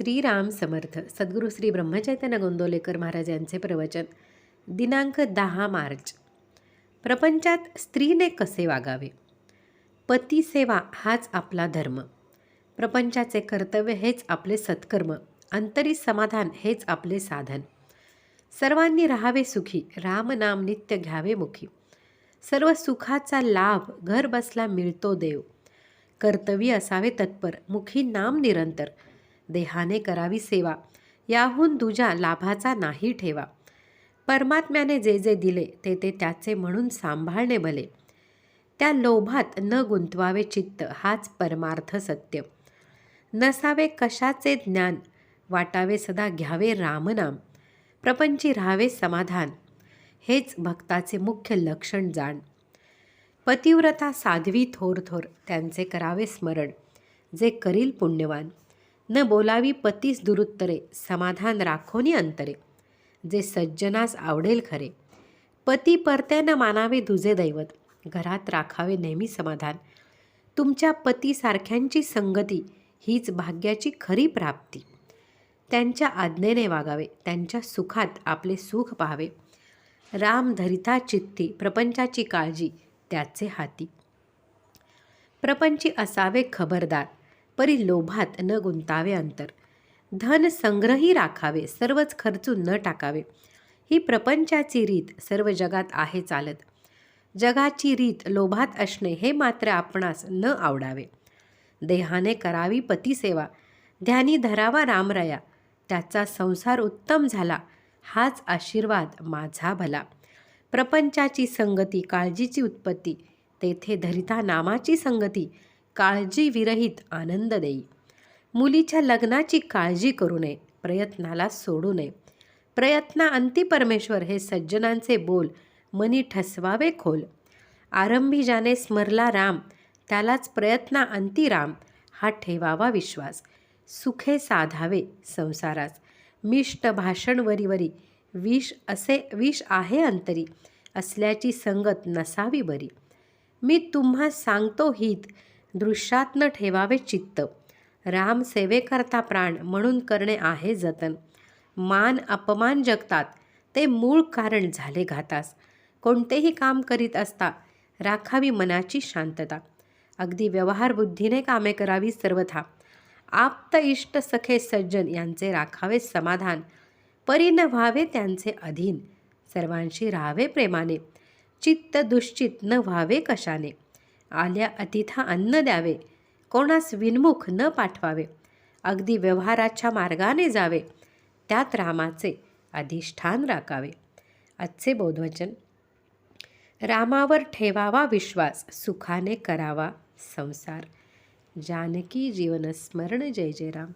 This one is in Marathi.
श्रीराम समर्थ सद्गुरू श्री ब्रह्मचैतन्य गोंदोलेकर महाराज यांचे प्रवचन. दिनांक दहा मार्च. प्रपंचात स्त्रीने कसे वागावे? पतीसेवा हाच आपला धर्म. प्रपंचाचे कर्तव्य हेच आपले सत्कर्म अंतरी समाधान हेच आपले साधन. सर्वांनी राहावे सुखी रामनाम नित्य घ्यावे मुखी. सर्व सुखाचा लाभ घर बसला मिळतो देव. कर्तव्य असावे तत्पर मुखी नाम निरंतर. देहाने करावी सेवा. याहून दुजा लाभाचा नाही ठेवा. परमात्म्याने जे जे दिले ते ते त्याचे म्हणून सांभाळणे भले. त्या लोभात न गुंतवावे चित्त हाच परमार्थ सत्य. नसावे कशाचे ज्ञान वाटावे सदा घ्यावे रामनाम. प्रपंची राहावे समाधान हेच भक्ताचे मुख्य लक्षण जाण. पतिव्रता साध्वी थोर थोर त्यांचे करावे स्मरण. जे करील पुण्यवान न बोलावी पतीस दुरुत्तरे समाधान राखोनी अंतरे. जे सज्जनास आवडेल खरे. पती परत्यानं मानावे दुजे दैवत. घरात राखावे नेहमी समाधान. तुमच्या पतीसारख्यांची संगती हीच भाग्याची खरी प्राप्ती. त्यांच्या आज्ञेने वागावे त्यांच्या सुखात आपले सुख पाहावे. राम धरिता चित्ती प्रपंचाची काळजी त्याचे हाती. प्रपंची असावे खबरदार. परी लोभात न गुंतावे अंतर. धन संग्रही राखावे सर्वच खर्चून न टाकावे. ही प्रपंचाची रीत सर्व जगात आहे चालत. जगाची रीत लोभात असणे हे मात्र आपणास न आवडावे. देहाने करावी पतीसेवा ध्यानी धरावा रामराया. त्याचा संसार उत्तम झाला हाच आशीर्वाद माझा भला. प्रपंचाची संगती काळजीची उत्पत्ती तेथे धरिता नामाची संगती काळजी विरहित आनंद देई. मुलीच्या लग्नाची काळजी करू नये प्रयत्नाला सोडू नये. प्रयत्ना अंती परमेश्वर हे सज्जनांचे बोल मनी ठसवावे खोल. आरंभी ज्याने स्मरला राम त्यालाच प्रयत्ना अंती राम हा ठेवावा विश्वास. सुखे साधावे संसारास. मिष्ट भाषणवरीवरी विष असे विष आहे अंतरी असल्याची संगत नसावी बरी. मी तुम्हा सांगतो हित दृश्यातनं ठेवावे चित्त. राम सेवेकरता प्राण म्हणून करणे आहे जतन. मान अपमान जगतात ते मूळ कारण झाले घातास. कोणतेही काम करीत असता राखावी मनाची शांतता. अगदी व्यवहार बुद्धीने कामे करावी सर्वथा. आप्त इष्ट सखे सज्जन यांचे राखावे समाधान. परी न व्हावे त्यांचे अधीन. सर्वांशी राहावे प्रेमाने. चित्त दुश्चित न व्हावे कशाने? आल्या अतिथा अन्न द्यावे. कोणास विनमुख न पाठवावे. अगदी व्यवहाराच्या मार्गाने जावे. त्यात रामाचे अधिष्ठान राखावे. आजचे बोधवचन. रामावर ठेवावा विश्वास सुखाने करावा संसार. जानकी जीवनस्मरण जय जय राम.